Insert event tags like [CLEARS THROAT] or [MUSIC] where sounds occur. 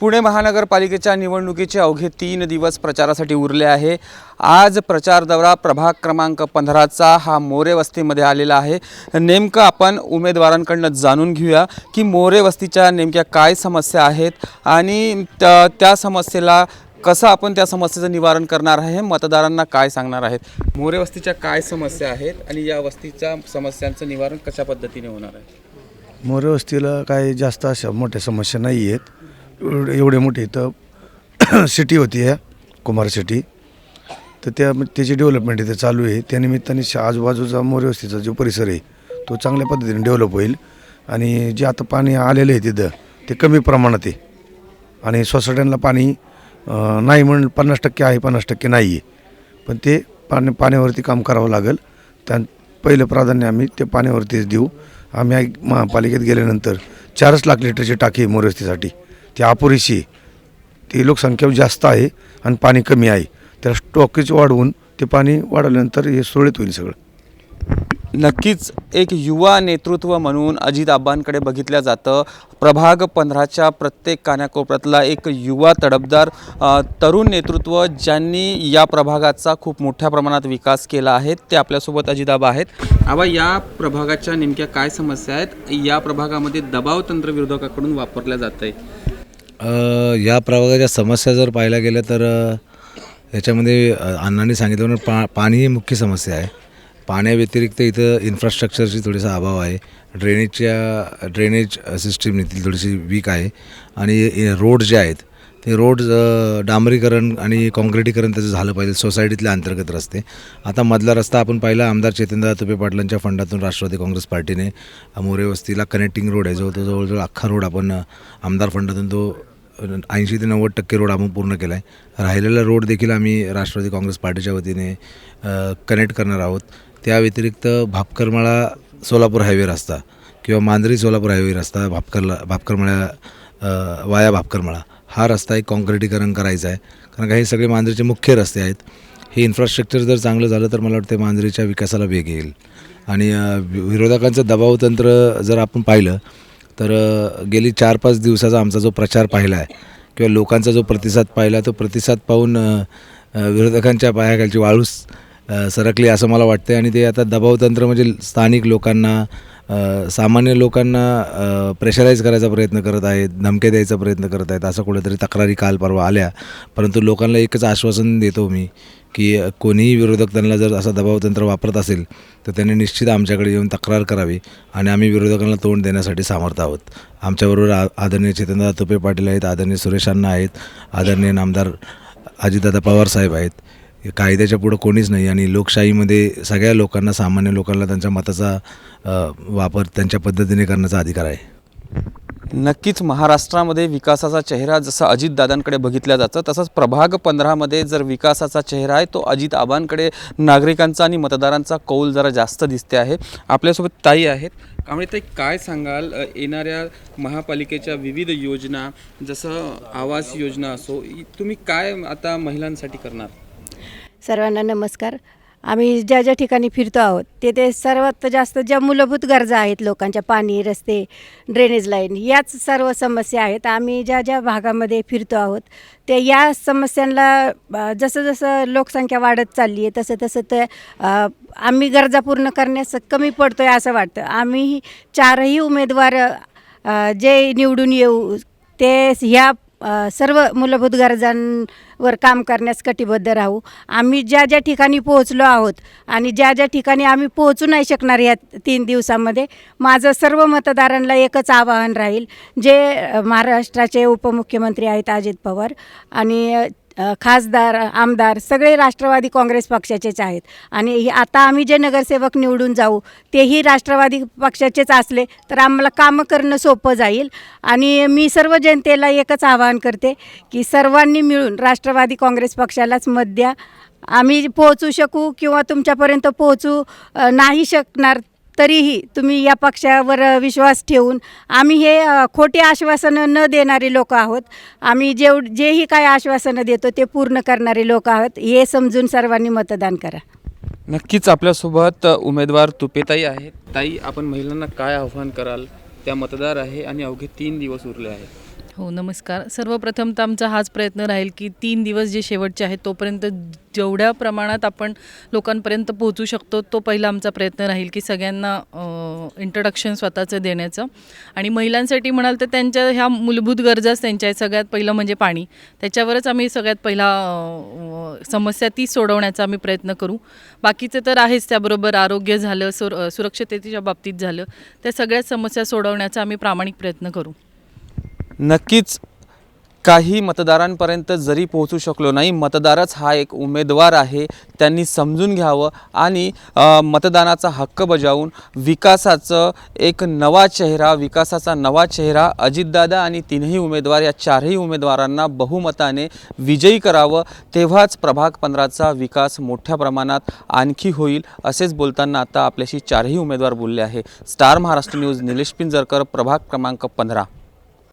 पुणे महानगरपालिकेच्या निवडणुकीचे अवघे तीन दिवस प्रचारासाठी उरले आहे. आज प्रचार दौरा प्रभाग क्रमांक पंधराचा हा मोरे वस्तीमध्ये आलेला आहे. नेमकं आपण उमेदवारांकडनं जाणून घेऊया की मोरे वस्तीच्या नेमक्या काय समस्या आहेत आणि त्या त्या समस्येला कसं आपण त्या समस्येचं निवारण करणार आहे मतदारांना काय सांगणार आहेत? मोरे वस्तीच्या काय समस्या आहेत आणि या वस्तीच्या समस्यांचं निवारण कशा पद्धतीने होणार आहे? मोरे वस्तीला काही जास्त अशा मोठ्या समस्या नाही आहेत एवढे एवढे मोठी इथं [CLEARS THROAT] सिटी होती या कुमार सिटी तर त्या त्याची डेव्हलपमेंट इथे चालू आहे. त्यानिमित्ताने शा- आजूबाजूचा मोरवस्तीचा जो परिसर आहे तो चांगल्या पद्धतीने डेव्हलप होईल. आणि जे आता पाणी आलेलं आहे तिथं ते कमी प्रमाणात आहे. आणि सोसायट्यांना पाणी नाही म्हणून पन्नास टक्के आहे पन्नास टक्के नाही आहे. पण ते पाणी पाण्यावरती काम करावं लागेल. त्या पहिलं प्राधान्य आम्ही ते पाण्यावरतीच देऊ. आम्ही महापालिकेत गेल्यानंतर चारच लाख लिटरची टाकी मोरवस्तीसाठी मोरस्तीसाठी ती अपुरेशी ती लोकसंख्या जास्त आहे आणि पाणी कमी आहे. त्याला स्टॉकेज वाढवून ते पाणी वाढवल्यानंतर हे सुरळीत होईल सगळं. नक्कीच एक युवा नेतृत्व म्हणून अजित आबांकडे बघितलं जातं. प्रभाग पंधराच्या प्रत्येक कानाकोपऱ्यातला एक युवा तडफदार तरुण नेतृत्व ज्यांनी या प्रभागाचा खूप मोठ्या प्रमाणात विकास केला आहे ते आपल्यासोबत अजित आबा आहेत. आबा या प्रभागाच्या नेमक्या काय समस्या आहेत? या प्रभागामध्ये दबाव तंत्र विरोधकाकडून वापरल्या जात आहे या प्रभागाच्या समस्या जर पाहायला गेल्या तर याच्यामध्ये अण्णांनी सांगितलं पा पाणी ही मुख्य समस्या आहे. पाण्याव्यतिरिक्त इथं इन्फ्रास्ट्रक्चरची थोडीसा अभाव आहे. ड्रेनेजच्या ड्रेनेज सिस्टीम येथील थोडीशी वीक आहे. आणि रोड जे आहेत ते रोड डांबरीकरण आणि काँक्रिटीकरण त्याचं झालं पाहिजे. सोसायटीतल्या अंतर्गत रस्ते. आता मधला रस्ता आपण पाहिला आमदार चेतनदा तुपे पाटलांच्या फंडातून राष्ट्रवादी काँग्रेस पार्टीने मोरे वस्तीला कनेक्टिंग रोड आहे. जो तो जवळजवळ अख्खा रोड आपण आमदार फंडातून तो ऐंशी ते नव्वद टक्के रोड आम्ही पूर्ण केला आहे राहिलेला रोड देखील आम्ही राष्ट्रवादी काँग्रेस पार्टीच्या वतीने कनेक्ट करणार आहोत. त्या व्यतिरिक्त भापकरमाळा सोलापूर हायवे रस्ता किंवा मांजरी सोलापूर हायवे रस्ता भापकरला भापकरमाळा वाया भापकरमाळा हा रस्ता एक काँक्रिटीकरण करायचा आहे. कारण का हे सगळे मांजरीचे मुख्य रस्ते आहेत. हे इन्फ्रास्ट्रक्चर जर चांगलं झालं तर मला वाटतं मांजरीच्या विकासाला वेग येईल. आणि वि- विरोधकांचं दबावतंत्र जर आपण पाहिलं तर गेली चार पाच दिवसाचा आमचा जो प्रचार पाहिला आहे किंवा लोकांचा जो प्रतिसाद पाहिला तो प्रतिसाद पाहून विरोधकांच्या पायाखालची वाळूस सरकली असं मला वाटतं आणि ते आता दबावतंत्र म्हणजे स्थानिक लोकांना सामान्य लोकांना प्रेशराईज करायचा प्रयत्न करत आहेत धमके द्यायचा प्रयत्न करत आहेत असं कुठेतरी तक्रारी काल परवा आल्या. परंतु लोकांना एकच आश्वासन देतो मी की कोणीही विरोधक त्यांना जर असं दबावतंत्र वापरत असेल तर त्यांनी निश्चित आमच्याकडे येऊन तक्रार करावी आणि आम्ही विरोधकांना तोंड देण्यासाठी सामर्थ्य आहोत. आमच्याबरोबर आ आदरणीय चेतनदादा तुपे पाटील आहेत आदरणीय सुरेश अण्णा आहेत आदरणीय नामदार अजितदादा पवार साहेब आहेत. कायद्याच्या पुढं कोणीच नाही आणि लोकशाहीमध्ये सगळ्या लोकांना सामान्य लोकांना त्यांच्या मताचा वापर त्यांच्या पद्धतीने करण्याचा अधिकार आहे. नक्कीच महाराष्ट्रामध्ये विकासाचा चेहरा जसा अजितदादांकडे बघितला जातं तसंच प्रभाग पंधरामध्ये जर विकासाचा चेहरा आहे तो अजित आबांकडे नागरिकांचा आणि मतदारांचा कौल जरा जास्त दिसते आहे. आपल्यासोबत ताई आहेत. त्यामुळे ताई काय सांगाल? येणाऱ्या महापालिकेच्या विविध योजना जसं आवास योजना असो तुम्ही काय आता महिलांसाठी करणार? सर्वांना नमस्कार. आम्ही ज्या ज्या ठिकाणी फिरतो आहोत तेथे सर्वात जास्त ज्या मूलभूत गरजा आहेत लोकांच्या पाणी रस्ते ड्रेनेज लाईन याच सर्व समस्या आहेत. आम्ही ज्या ज्या भागामध्ये फिरतो आहोत ते या समस्यांना जसं जसं लोकसंख्या वाढत चालली आहे तसं तसं ते आम्ही गरजा पूर्ण करण्यास कमी पडतो आहे असं वाटतं. आम्ही चारही उमेदवार जे निवडून येऊ ते ह्या सर्व मूलभूत गरजां वर काम करण्यास कटिबद्ध राहू. आम्ही ज्या ज्या ठिकाणी पोहोचलो आहोत आणि ज्या ज्या ठिकाणी आम्ही पोहोचू नाही शकणार या तीन दिवसामध्ये माझं सर्व मतदारांना एकच आवाहन राहील जे महाराष्ट्राचे उपमुख्यमंत्री आहेत अजित पवार आणि खासदार आमदार सगळे राष्ट्रवादी काँग्रेस पक्षाचेच आहेत. आणि आता आम्ही जे नगरसेवक निवडून जाऊ तेही राष्ट्रवादी पक्षाचेच असले तर आम्हाला कामं करणं सोपं जाईल. आणि मी सर्व जनतेला एकच आवाहन करते की सर्वांनी मिळून राष्ट्रवादी काँग्रेस पक्षालाच मत द्या. आम्ही पोहोचू शकू किंवा तुमच्यापर्यंत पोहोचू नाही शकणार तरीही तुम्ही या पक्षावर विश्वास ठेवून आम्ही हे खोटे आश्वासनं न देणारे लोक आहोत. आम्ही जेव जेही काय आश्वासनं देतो ते पूर्ण करणारे लोक आहोत. हे समजून सर्वांनी मतदान करा. नक्कीच आपल्यासोबत उमेदवार तुपेताई आहेत. ताई आपण महिलांना काय आव्हान कराल? त्या मतदार आहे आणि अवघे तीन दिवस उरले आहेत. हो नमस्कार. सर्वप्रथम तर आमचा हाच प्रयत्न राहील की तीन दिवस जे शेवटचे आहेत तोपर्यंत जेवढ्या प्रमाणात आपण लोकांपर्यंत पोहोचू शकतो तो पहिला आमचा प्रयत्न राहील की सगळ्यांना इंट्रोडक्शन स्वतःचं देण्याचं. आणि महिलांसाठी म्हणाल तर त्यांच्या ह्या मूलभूत गरजाच त्यांच्या आहेत. सगळ्यात पहिलं म्हणजे पाणी. त्याच्यावरच आम्ही सगळ्यात पहिला समस्या ती सोडवण्याचा आम्ही प्रयत्न करू. बाकीचं तर आहेच त्याबरोबर आरोग्य झालं सुर सुरक्षिततेच्या बाबतीत झालं. त्या सगळ्याच समस्या सोडवण्याचा आम्ही प्रामाणिक प्रयत्न करू. नक्कीच काही मतदारांपर्यंत जरी पोहोचू शकलो नाही मतदारच हा एक उमेदवार आहे. त्यांनी समजून घ्यावं आणि मतदानाचा हक्क बजावून विकासाचं एक नवा चेहरा विकासाचा नवा चेहरा अजितदादा आणि तीनही उमेदवार या चारही उमेदवारांना बहुमताने विजयी करावं. तेव्हाच प्रभाग पंधराचा विकास मोठ्या प्रमाणात आणखी होईल असेच बोलताना आता आपल्याशी चारही उमेदवार बोलले आहे. स्टार महाराष्ट्र न्यूज निलेश पिंजरकर प्रभाग क्रमांक पंधरा.